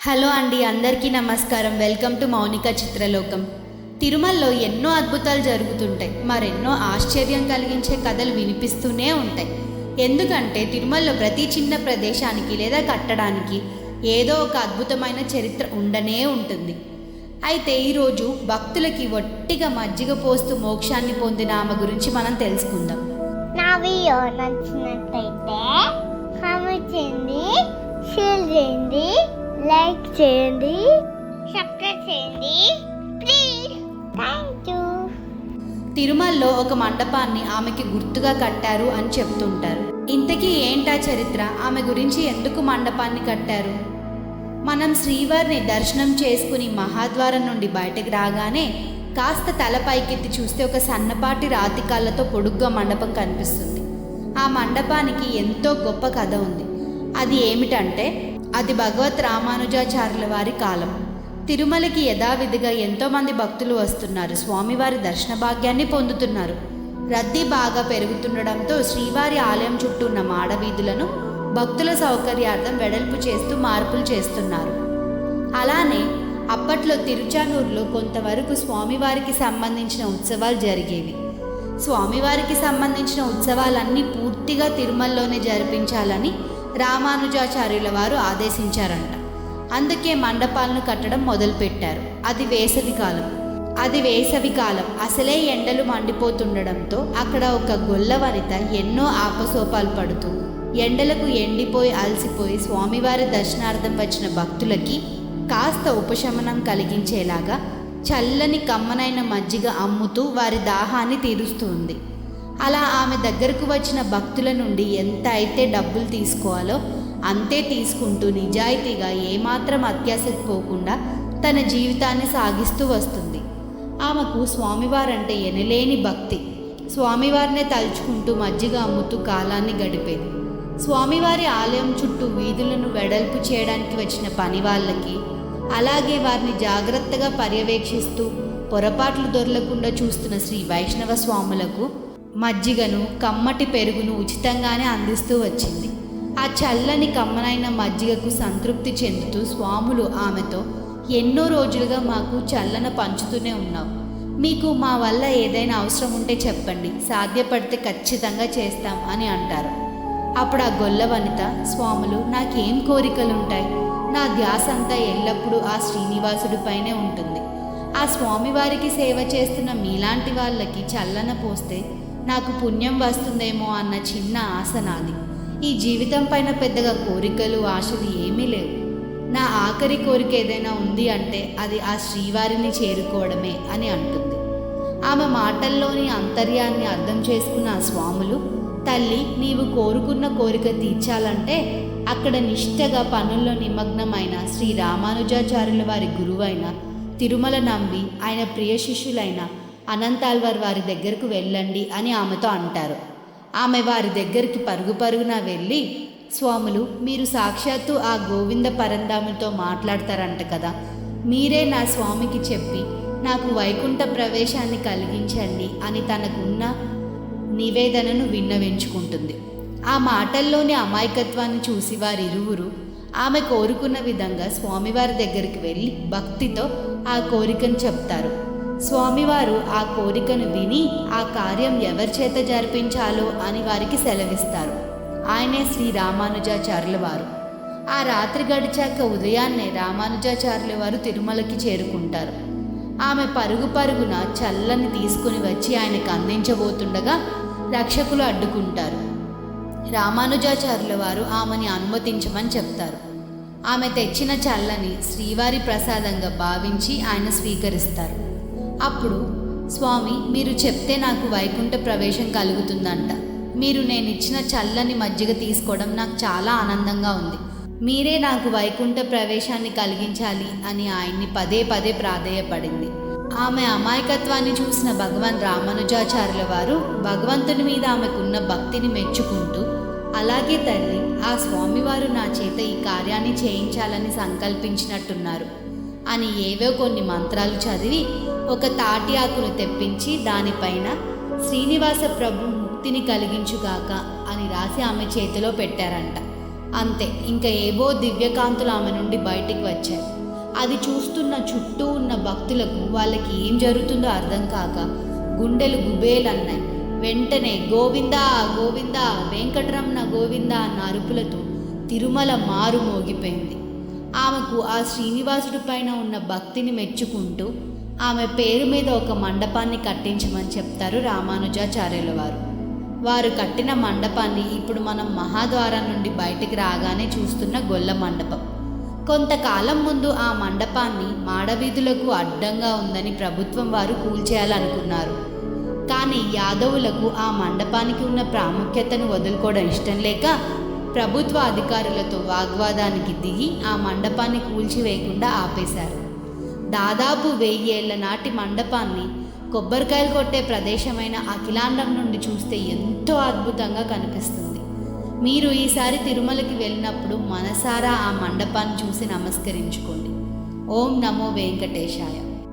Hello అండి అందరికీ నమస్కారం. వెల్కమ్ టు మౌనిక చిత్రలోకం. తిరుమలలో ఎన్నో అద్భుతాలు జరుగుతుంటాయి. మరెన్నో ఆశ్చర్యం కలిగించే కథలు వినిపిస్తూనే ఉంటాయి. ఎందుకంటే తిరుమలలో ప్రతి చిన్న ప్రదేశానికి లేదా కట్టడానికి ఏదో ఒక అద్భుతమైన చరిత్ర ఉండనే ఉంటుంది. అయితే ఈరోజు భక్తులకి ఒట్టిగా మజ్జిగ పోస్తూ మోక్షాన్ని పొందిన ఆమె గురించి మనం తెలుసుకుందాం. నా వీడియో నచ్చినట్టయితే కామెంట్ చేయండి షేర్ చేయండి. లైక్ చేయండి. సబ్స్క్రైబ్ చేయండి. ప్లీజ్. Thank you. తిరుమలలో ఒక మండపాన్ని ఆమెకి గుర్తుగా కట్టారు అని చెప్తుంటారు. ఇంతకీ ఏంటా చరిత్ర? ఆమె గురించి ఎందుకు మండపాన్ని కట్టారు? మనం శ్రీవారిని దర్శనం చేసుకుని మహాద్వారం నుండి బయటకు రాగానే కాస్త తల పైకెత్తి చూస్తే ఒక సన్నపాటి రాతి కాళ్ళతో పొడుగ్గా మండపం కనిపిస్తుంది. ఆ మండపానికి ఎంతో గొప్ప కథ ఉంది. అది ఏమిటంటే అది భగవత్ రామానుజాచార్యుల వారి కాలం. తిరుమలకి యథావిధిగా ఎంతోమంది భక్తులు వస్తున్నారు. స్వామివారి దర్శన భాగ్యాన్ని పొందుతున్నారు. రద్దీ బాగా పెరుగుతుండడంతో శ్రీవారి ఆలయం చుట్టూ ఉన్న మాడవీధులను భక్తుల సౌకర్యార్థం వెడల్పు చేస్తూ మార్పులు చేస్తున్నారు. అలానే అప్పట్లో తిరుచానూరులో కొంతవరకు స్వామివారికి సంబంధించిన ఉత్సవాలు జరిగేవి. స్వామివారికి సంబంధించిన ఉత్సవాలన్నీ పూర్తిగా తిరుమలలోనే జరిపించాలని రామానుజాచార్యుల వారు ఆదేశించారంట. అందుకే మండపాలను కట్టడం మొదలుపెట్టారు. అది వేసవి కాలం. అది వేసవి కాలం. అసలే ఎండలు మండిపోతుండడంతో అక్కడ ఒక గొల్లవనిత ఎన్నో ఆపసోపాలు పడుతూ ఎండలకు ఎండిపోయి అలసిపోయి స్వామివారి దర్శనార్థం వచ్చిన భక్తులకి కాస్త ఉపశమనం కలిగించేలాగా చల్లని కమ్మనైన మజ్జిగ అమ్ముతూ వారి దాహాన్ని తీరుస్తుంది. అలా ఆమె దగ్గరకు వచ్చిన భక్తుల నుండి ఎంత అయితే డబ్బులు తీసుకోవాలో అంతే తీసుకుంటూ నిజాయితీగా ఏమాత్రం అత్యాశకు పోకుండా తన జీవితాన్ని సాగిస్తూ వస్తుంది. ఆమెకు స్వామివారంటే ఎనలేని భక్తి. స్వామివారినే తలుచుకుంటూ మజ్జిగ అమ్ముతూ కాలాన్ని గడిపేది. స్వామివారి ఆలయం చుట్టూ వీధులను వెడల్పు చేయడానికి వచ్చిన పని వాళ్ళకి అలాగే వారిని జాగ్రత్తగా పర్యవేక్షిస్తూ పొరపాట్లు దొరలకుండా చూస్తున్న శ్రీ వైష్ణవ స్వాములకు మజ్జిగను కమ్మటి పెరుగును ఉచితంగానే అందిస్తూ వచ్చింది. ఆ చల్లని కమ్మనైన మజ్జిగకు సంతృప్తి చెందుతూ స్వాములు ఆమెతో ఎన్నో రోజులుగా మాకు చల్లన పంచుతూనే ఉన్నావు. మీకు మా వల్ల ఏదైనా అవసరం ఉంటే చెప్పండి. సాధ్యపడితే ఖచ్చితంగా చేస్తాం అని అంటారు. అప్పుడు ఆ గొల్ల వనిత స్వాములు నాకేం కోరికలుంటాయి? నా ధ్యాస అంతా ఎల్లప్పుడూ ఆ శ్రీనివాసుడిపైనే ఉంటుంది. ఆ స్వామివారికి సేవ చేస్తున్న మీలాంటి వాళ్ళకి చల్లన పోస్తే నాకు పుణ్యం వస్తుందేమో అన్న చిన్న ఆశ నాది. ఈ జీవితం పైన పెద్దగా కోరికలు ఆశలు ఏమీ లేవు. నా ఆఖరి కోరిక ఏదైనా ఉంది అంటే అది ఆ శ్రీవారిని చేరుకోవడమే అని అంటుంది. ఆమె మాటల్లోని అంతర్యాన్ని అర్థం చేసుకున్న ఆ స్వాములు తల్లి నీవు కోరుకున్న కోరిక తీర్చాలంటే అక్కడ నిష్ఠగా పనుల్లో నిమగ్నమైన శ్రీ రామానుజాచార్యుల వారి గురువైన తిరుమల నంబి ఆయన ప్రియ శిష్యులైన అనంతాల్వార్ వారి దగ్గరకు వెళ్ళండి అని ఆమెతో అంటారు. ఆమె వారి దగ్గరికి పరుగు పరుగున వెళ్ళి స్వాములు మీరు సాక్షాత్తు ఆ గోవింద పరందాముతో మాట్లాడతారంట కదా. మీరే నా స్వామికి చెప్పి నాకు వైకుంఠ ప్రవేశాన్ని కలిగించండి అని తనకున్న నివేదనను విన్నవించుకుంటుంది. ఆ మాటల్లోని అమాయకత్వాన్ని చూసి వారిరువురు ఆమె కోరుకున్న విధంగా స్వామివారి దగ్గరికి వెళ్ళి భక్తితో ఆ కోరికను చెప్తారు. స్వామివారు ఆ కోరికను విని ఆ కార్యం ఎవరి చేత జరిపించాలో అని వారికి సెలవిస్తారు. ఆయనే శ్రీ రామానుజాచార్యుల వారు. ఆ రాత్రి గడిచాక ఉదయాన్నే రామానుజాచార్యుల వారు తిరుమలకి చేరుకుంటారు. ఆమె పరుగు పరుగున చల్లని తీసుకుని వచ్చి ఆయనకు అందించబోతుండగా రక్షకులు అడ్డుకుంటారు. రామానుజాచార్యుల వారు ఆమెని అనుమతించమని చెప్తారు. ఆమె తెచ్చిన చల్లని శ్రీవారి ప్రసాదంగా భావించి ఆయన స్వీకరిస్తారు. అప్పుడు స్వామి మీరు చెప్తే నాకు వైకుంఠ ప్రవేశం కలుగుతుందంట. మీరు నేను ఇచ్చిన చల్లని మజ్జిగ తీసుకోవడం నాకు చాలా ఆనందంగా ఉంది. మీరే నాకు వైకుంఠ ప్రవేశాన్ని కలిగించాలి అని ఆయన్ని పదే పదే ప్రాధేయపడింది. ఆమె అమాయకత్వాన్ని చూసిన భగవాన్ రామానుజాచార్యుల వారు భగవంతుని మీద ఆమెకున్న భక్తిని మెచ్చుకుంటూ అలాగే తల్లి ఆ స్వామివారు నా చేత ఈ కార్యాన్ని చేయించాలని సంకల్పించినట్టున్నారు అని ఏవో కొన్ని మంత్రాలు చదివి ఒక తాటి ఆకును తెప్పించి దానిపైన శ్రీనివాస ప్రభు ముక్తిని కలిగించుగాక అని రాసి ఆమె చేతిలో పెట్టారంట. అంతే ఇంకా ఏవో దివ్యకాంతులు ఆమె నుండి బయటికి వచ్చాయి అది చూస్తున్న చుట్టూ ఉన్న భక్తులకు వాళ్ళకి ఏం జరుగుతుందో అర్థం కాక గుండెలు గుబేలన్నాయి. వెంటనే గోవిందా గోవిందా వెంకటరమణ గోవిందా అన్న అరుపులతో తిరుమల మారు మోగిపోయింది. ఆమెకు ఆ శ్రీనివాసుడి పైన ఉన్న భక్తిని మెచ్చుకుంటూ ఆమె పేరు మీద ఒక మండపాన్ని కట్టించమని చెప్తారు రామానుజాచార్యుల వారు. వారు కట్టిన మండపాన్ని ఇప్పుడు మనం మహాద్వారం నుండి బయటికి రాగానే చూస్తున్న గొల్ల మండపం. కొంతకాలం ముందు ఆ మండపాన్ని మాడవీధులకు అడ్డంగా ఉందని ప్రభుత్వం వారు కూల్చేయాలనుకున్నారు. కానీ యాదవులకు ఆ మండపానికి ఉన్న ప్రాముఖ్యతను వదులుకోవడం ఇష్టం లేక ప్రభుత్వ అధికారులతో వాగ్వాదానికి దిగి ఆ మండపాన్ని కూల్చివేయకుండా ఆపేశారు. దాదాపు వెయ్యేళ్ళ నాటి మండపాన్ని కొబ్బరికాయలు కొట్టే ప్రదేశమైన అఖిలాండం నుండి చూస్తే ఎంతో అద్భుతంగా కనిపిస్తుంది. మీరు ఈసారి తిరుమలకి వెళ్ళినప్పుడు మనసారా ఆ మండపాన్ని చూసి నమస్కరించుకోండి. ఓం నమో వెంకటేశాయ.